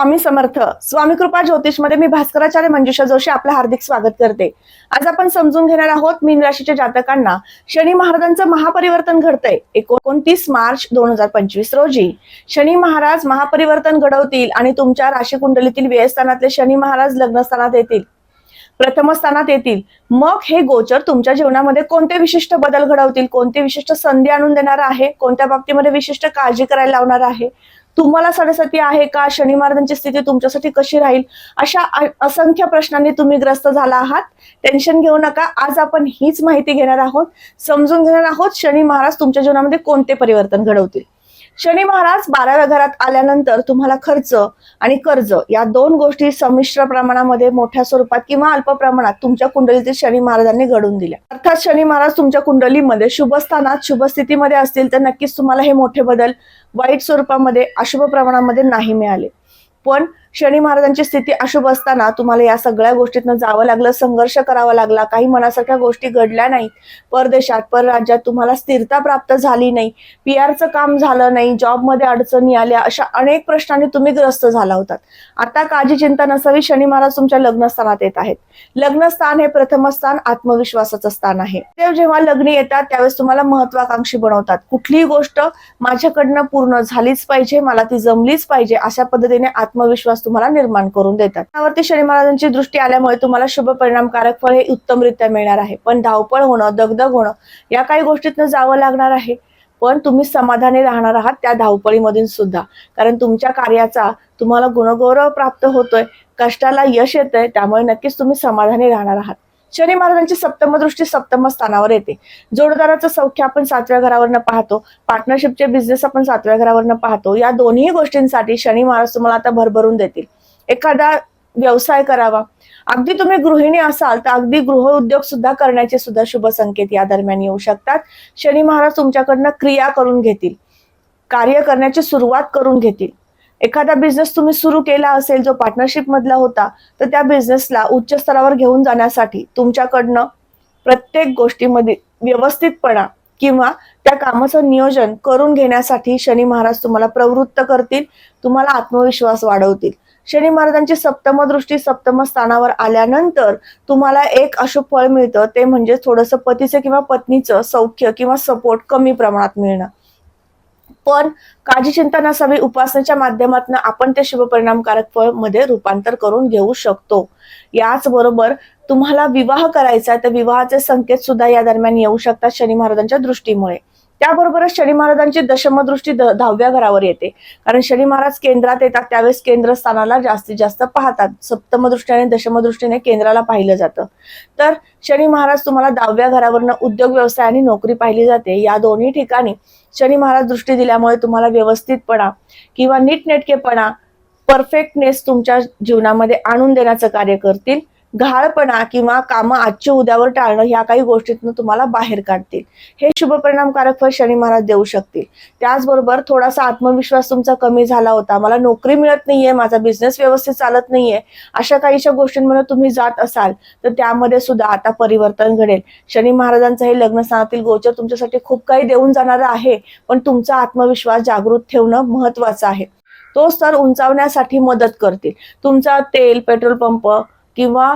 स्वामी समर्थ स्वामी कृपा ज्योतिषमध्ये मी भास्कराचार्य मंजुषा जोशी आपलं हार्दिक स्वागत करते. आज आपण समजून घेणार आहोत मीन राशीच्या जातकांना शनी महाराजांचं महापरिवर्तन घडतंय. एकोणतीस मार्च दोन हजार पंचवीस रोजी शनी महाराज महापरिवर्तन घडवतील आणि तुमच्या राशी कुंडलीतील व्ययस्थानातले शनी महाराज लग्न स्थानात येतील. प्रथम स्थानात येतील. मग हे गोचर तुमच्या जीवनामध्ये कोणते विशिष्ट बदल घडवतील? कोणते विशिष्ट संधी आणून देणार आहे? कोणत्या बाबतीमध्ये विशिष्ट काळजी करायला लावणार आहे? तुम्हाला सरस्वती आहे का? शनी महाराजांची स्थिती तुमच्यासाठी कशी राहील? अशा असंख्य प्रश्नांनी तुम्ही ग्रस्त झाला आहात. टेन्शन घेऊ नका. आज आपण हीच माहिती घेणार आहोत. समजून घेणार आहोत शनी महाराज तुमच्या जीवनामध्ये कोणते परिवर्तन घडवतील? शनी महाराज बाराव्या घरात आल्यानंतर तुम्हाला खर्च आणि कर्ज या दोन गोष्टी संमिश्र प्रमाणामध्ये मोठ्या स्वरूपात किंवा अल्प प्रमाणात तुमच्या कुंडलीतील शनी महाराजांनी घडून दिल्या. अर्थात शनी महाराज तुमच्या कुंडलीमध्ये शुभ स्थानात शुभ स्थितीमध्ये असतील तर नक्कीच तुम्हाला हे मोठे बदल वाईट स्वरूपामध्ये अशुभ प्रमाणामध्ये नाही मिळाले. पण शनी महाराजांची स्थिती अशुभ असताना तुम्हाला या सगळ्या गोष्टीतनं जावं लागलं संघर्ष करावा लागला काही मनासारख्या गोष्टी घडल्या नाहीत परदेशात परराज्यात तुम्हाला स्थिरता प्राप्त झाली नाही. पी आरचं काम झालं नाही जॉबमध्ये अडचणी आल्या अशा अनेक प्रश्नांनी तुम्ही ग्रस्त झाला होतात. आता काळजी चिंता नसावी शनी महाराज तुमच्या लग्नस्थानात येत आहेत. लग्नस्थान हे प्रथम स्थान आत्मविश्वासाचं स्थान आहे. ते जेव्हा लग्न येतात त्यावेळेस तुम्हाला महत्वाकांक्षी बनवतात. कुठलीही गोष्ट माझ्याकडनं पूर्ण झालीच पाहिजे मला ती जमलीच पाहिजे अशा पद्धतीने आत्मविश्वास तुम्हाला निर्माण करून देतात. त्यावरती शनी महाराजांची दृष्टी आल्यामुळे तुम्हाला शुभ परिणामकारक फळ हे उत्तमरित्या मिळणार आहे. पण धावपळ होणं दगदग होणं या काही गोष्टीतनं जावं लागणार आहे. पण तुम्ही समाधानी राहणार आहात त्या धावपळीमधून सुद्धा. कारण तुमच्या कार्याचा तुम्हाला गुणगौरव प्राप्त होतोय कष्टाला यश येतंय त्यामुळे नक्कीच तुम्ही समाधानी राहणार आहात. शनी महाराजांची सप्तम दृष्टी सप्तम स्थानावर येते. जोडदाराचं सौख्य आपण सातव्या घरावरनं पाहतो. पार्टनरशिपचे बिझनेस आपण सातव्या घरावरनं पाहतो. या दोन्ही गोष्टींसाठी शनी महाराज तुम्हाला आता भरभरून देतील. एखादा व्यवसाय करावा. अगदी तुम्ही गृहिणी असाल तर अगदी गृह उद्योग सुद्धा करण्याचे सुद्धा शुभ संकेत या दरम्यान येऊ शकतात. शनी महाराज तुमच्याकडनं क्रिया करून घेतील. कार्य करण्याची सुरुवात करून घेतील. एखादा बिझनेस तुम्ही सुरू केला असेल जो पार्टनरशिप मधला होता तर त्या बिझनेसला उच्च स्तरावर घेऊन जाण्यासाठी तुमच्याकडनं प्रत्येक गोष्टीमध्ये व्यवस्थितपणा किंवा त्या कामाचं नियोजन करून घेण्यासाठी शनी महाराज तुम्हाला प्रवृत्त करतील तुम्हाला आत्मविश्वास वाढवतील. शनी महाराजांची सप्तम दृष्टी सप्तम स्थानावर आल्यानंतर तुम्हाला एक अशुभ फळ मिळतं ते म्हणजे थोडंसं पतीचं किंवा पत्नीचं सौख्य किंवा सपोर्ट कमी प्रमाणात मिळणं. पण काळजी चिंता नसावी उपासनेच्या माध्यमातून आपण ते शुभ परिणामकारक फळमध्ये रूपांतर करून घेऊ शकतो. याच बरोबर तुम्हाला विवाह करायचा आहे तर विवाहाचे संकेत सुद्धा या दरम्यान येऊ शकतात शनी महाराजांच्या दृष्टीमुळे. त्याबरोबरच शनी महाराजांची दशमदृष्टी द- दहाव्या घरावर येते. कारण शनी महाराज केंद्रात येतात त्यावेळेस केंद्रस्थानाला जास्तीत जास्त पाहतात. सप्तमदृष्टी आणि दशमदृष्टीने केंद्राला पाहिलं जातं. तर शनी महाराज तुम्हाला दहाव्या घरावरनं उद्योग व्यवसाय आणि नोकरी पाहिली जाते. या दोन्ही ठिकाणी शनी महाराज दृष्टी दिल्यामुळे तुम्हाला व्यवस्थितपणा किंवा नीटनेटकेपणा परफेक्टनेस तुमच्या जीवनामध्ये आणून देण्याचं कार्य करतील. घाळपणा किंवा कामं आजच्या उद्यावर टाळणं ह्या काही गोष्टीतून तुम्हाला बाहेर काढतील. हे शुभ परिणामकारक फळ शनी महाराज देऊ शकतील. त्याचबरोबर थोडासा आत्मविश्वास तुमचा कमी झाला होता. मला नोकरी मिळत नाहीये माझा बिझनेस व्यवस्थित चालत नाहीये अशा काहीशा गोष्टींमध्ये तुम्ही जात असाल तर त्यामध्ये सुद्धा आता परिवर्तन घडेल. शनी महाराजांचं हे लग्न स्थानातील गोचर तुमच्यासाठी खूप काही देऊन जाणार आहे पण तुमचा आत्मविश्वास जागृत ठेवणं महत्वाचं आहे. तो स्तर उंचावण्यासाठी मदत करतील. तुमचा तेल पेट्रोल पंप किंवा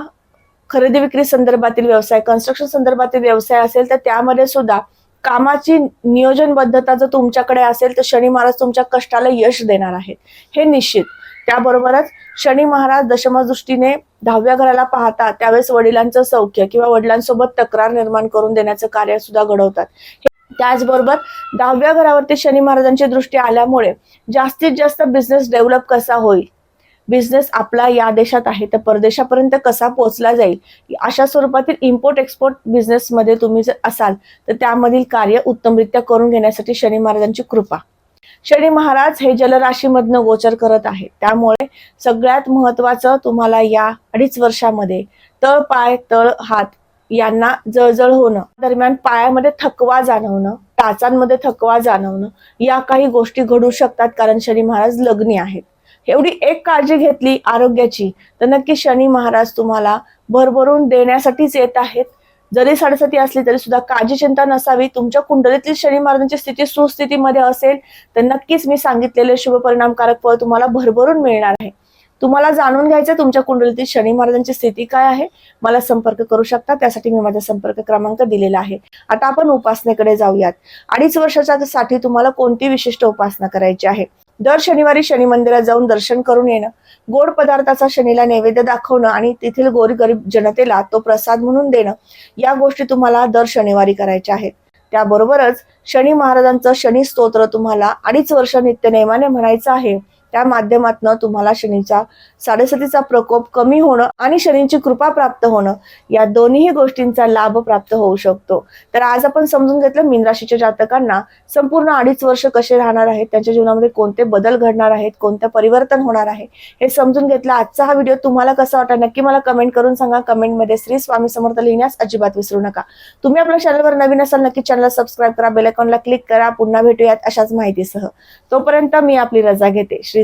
खरेदी विक्री संदर्भातील व्यवसाय कन्स्ट्रक्शन संदर्भातील व्यवसाय असेल तर त्यामध्ये सुद्धा कामाची नियोजनबद्धता जर तुमच्याकडे असेल तर शनी महाराज तुमच्या कष्टाला यश देणार आहेत. हे निश्चित. त्याबरोबरच शनी महाराज दशम दृष्टीने दहाव्या घराला पाहता त्यावेळेस वडिलांचं सौख्य किंवा वडिलांसोबत तक्रार निर्माण करून देण्याचं कार्य सुद्धा घडवतात. त्याचबरोबर दहाव्या घरावरती शनी महाराजांची दृष्टी आल्यामुळे जास्तीत जास्त बिझनेस डेव्हलप कसा होईल? बिझनेस आपला या देशात आहे तर परदेशापर्यंत कसा पोहोचला जाईल? अशा स्वरूपातील इम्पोर्ट एक्सपोर्ट बिझनेसमध्ये तुम्ही जर असाल तर त्यामधील कार्य उत्तमरित्या करून घेण्यासाठी शनी महाराजांची कृपा. शनी महाराज हे जलराशीमधनं गोचर करत आहे त्यामुळे सगळ्यात महत्वाचं तुम्हाला या अडीच वर्षामध्ये तळ पाय तळ हात यांना जळजळ होणं दरम्यान पायामध्ये थकवा जाणवणं टाचांमध्ये थकवा जाणवणं या काही गोष्टी घडू शकतात कारण शनी महाराज लग्नी आहेत. एवढी एक काळजी घेतली आरोग्याची तर नक्की शनी महाराज तुम्हाला भरभरून देण्यासाठीच येत आहेत. जरी सरस्वती असली तरी सुद्धा काळजी चिंता नसावी. तुमच्या कुंडलीतील शनी महाराजांची स्थिती सुस्थितीमध्ये असेल तर नक्कीच मी सांगितलेले शुभ परिणामकारक फळ तुम्हाला भरभरून मिळणार आहे. तुम्हाला जाणून घ्यायचं तुमच्या कुंडलीतील शनी महाराजांची स्थिती काय आहे? मला संपर्क करू शकता? त्यासाठी मी माझा संपर्क क्रमांक दिलेला आहे. आता आपण उपासनेकडे जाऊयात. अडीच वर्षाच्या साठी तुम्हाला कोणती विशिष्ट उपासना करायची आहे? दर शनिवारी शनी मंदिरात जाऊन दर्शन करून येणं गोड पदार्थाचा शनीला नैवेद्य दाखवणं आणि तेथील गोरगरीब जनतेला तो प्रसाद म्हणून देणं या गोष्टी तुम्हाला दर शनिवारी करायच्या आहेत. त्याबरोबरच शनी महाराजांचं शनी स्तोत्र तुम्हाला अडीच वर्ष नित्यनेमाने म्हणायचं आहे. त्या माध्यमातनं तुम्हाला शनीचा साडेसातीचा प्रकोप कमी होणं आणि शनीची कृपा प्राप्त होणं या दोन्ही गोष्टींचा लाभ प्राप्त होऊ शकतो. तर आज आपण समजून घेतलं मीन राशीच्या जातकांना संपूर्ण अडीच वर्ष कसे राहणार आहेत त्यांच्या जीवनामध्ये कोणते बदल घडणार आहेत कोणतं परिवर्तन होणार आहे हे समजून घेतलं. आजचा हा व्हिडिओ तुम्हाला कसा वाटला नक्की मला कमेंट करून सांगा. कमेंटमध्ये श्री स्वामी समर्थ लिहिण्यास अजिबात विसरू नका. तुम्ही आपल्या चॅनलवर नवीन असाल नक्की चॅनल सबस्क्राईब करा बेलायकॉनला क्लिक करा. पुन्हा भेटूयात अशाच माहितीसह. तोपर्यंत मी आपली रजा घेते. श्री